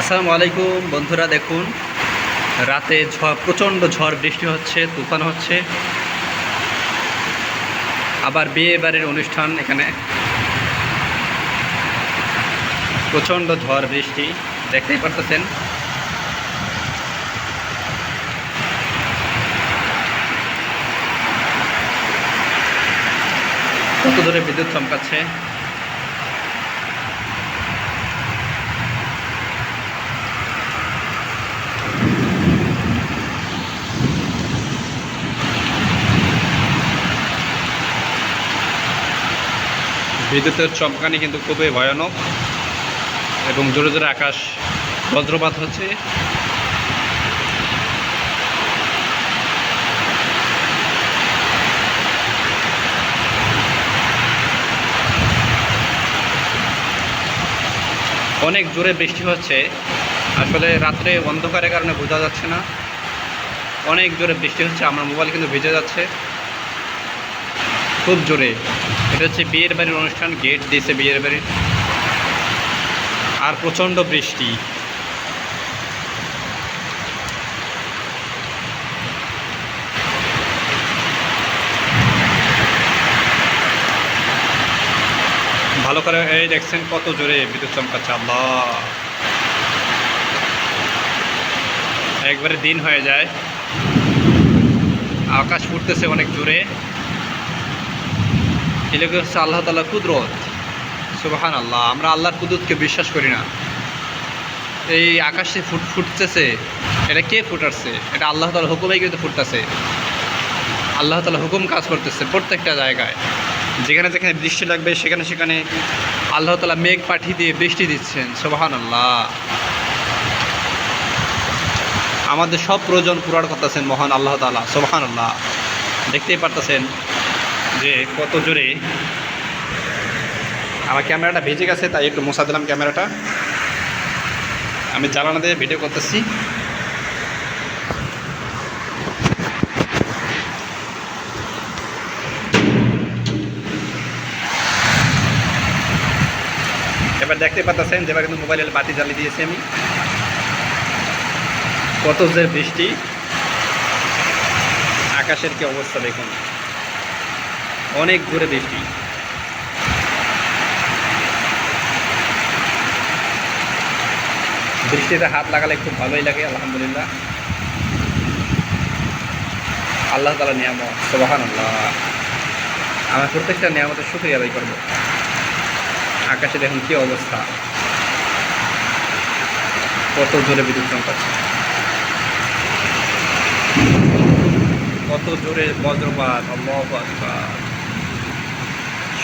আসসালামু আলাইকুম, বন্ধুরা দেখুন, রাতে ঝড় প্রচণ্ড ঝড় বৃষ্টি হচ্ছে, তুফান হচ্ছে। আবার বিয়ে বাড়ির অনুষ্ঠান এখানে। প্রচণ্ড ঝড় বৃষ্টি, দেখতেই পারতেছেন। কত ধরে বিদ্যুৎ চমকাচ্ছে। বিদ্যুতের চমকানি কিন্তু খুবই ভয়ানক এবং জোরে জোরে আকাশ বজ্রপাত হচ্ছে। অনেক জোরে বৃষ্টি হচ্ছে। আসলে রাত্রে অন্ধকারের কারণে বোঝা যাচ্ছে না। অনেক জোরে বৃষ্টি হচ্ছে, আমার মোবাইল কিন্তু ভিজে যাচ্ছে। খুব জোরে। এটা হচ্ছে বিয়ের বাড়ির অনুষ্ঠান, গেট দিয়েছে বিয়ের বাড়ির আর প্রচণ্ড বৃষ্টি। ভালো করে এই দেখছেন কত জোরে বিদ্যুৎ চমকাচ্ছে, আল্লাহ। একবারে দিন হয়ে যায়। আকাশ ফুটতেছে অনেক জোরে। এলাকা হচ্ছে আল্লাহ তালা কুদরত। সুবাহান আল্লাহ আমরা আল্লাহর কুদরতকে বিশ্বাস করি না। এই আকাশে ফুট, ফুটতেছে, এটা কে ফুটাচ্ছে এটা আল্লাহ তালা হুকুমেই কিন্তু ফুটতেছে। আল্লাহ তালা হুকুম কাজ করতেছে প্রত্যেকটা জায়গায়। যেখানে যেখানে বৃষ্টি লাগবে, সেখানে সেখানে আল্লাহ তালা মেঘ পাঠিয়ে দিয়ে বৃষ্টি দিচ্ছেন। সুবাহান আল্লাহ আমাদের সব প্রয়োজন পূরণ করতেছেন মহান আল্লাহ তালা সুবাহান আল্লাহ দেখতেই পারতেছেন যে কত জোরে আমার ক্যামেরাটা ভেজে গেছে, তাই একটু মশা দিলাম ক্যামেরাটা। আমি জ্বালানা দিয়ে ভিডিও করতেছি। এবার দেখতে পাচ্ছেন, যেবার কিন্তু মোবাইলের বাতি জ্বালিয়ে দিয়েছি আমি। কত যে বৃষ্টি। আকাশের কি অবস্থা দেখুন। অনেক জোরে বৃষ্টি বৃষ্টিতে হাত লাগালে খুব ভালোই লাগে, আলহামদুলিল্লাহ। আল্লাহ তালা নিয়ামত সোবাহান আল্লাহ আমার প্রত্যেকটা নিয়ামতের শুক্রিয়া আদায় করব। আকাশে দেখুন কী অবস্থা। কত জোরে বিদ্যুৎ চমকাচ্ছে। কত জোরে বজ্রপাত আকবার।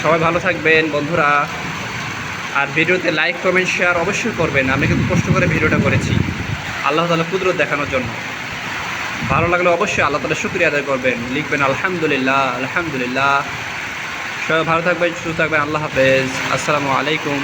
সবাই ভালো থাকবেন, বন্ধুরা। আর ভিডিওতে লাইক কমেন্ট শেয়ার অবশ্যই করবেন। আমি কিন্তু কষ্ট করে ভিডিওটা করেছি। আল্লাহ তালা কুদরত দেখানোর জন্য। ভালো লাগলে অবশ্যই আল্লাহ তালা শুক্রিয়া আদায় করবেন। লিখবেন, আলহামদুলিল্লাহ আলহামদুলিল্লাহ। সবাই ভালো থাকবেন, সুস্থ থাকবেন। আল্লাহ হাফেজ। আসসালামু আলাইকুম।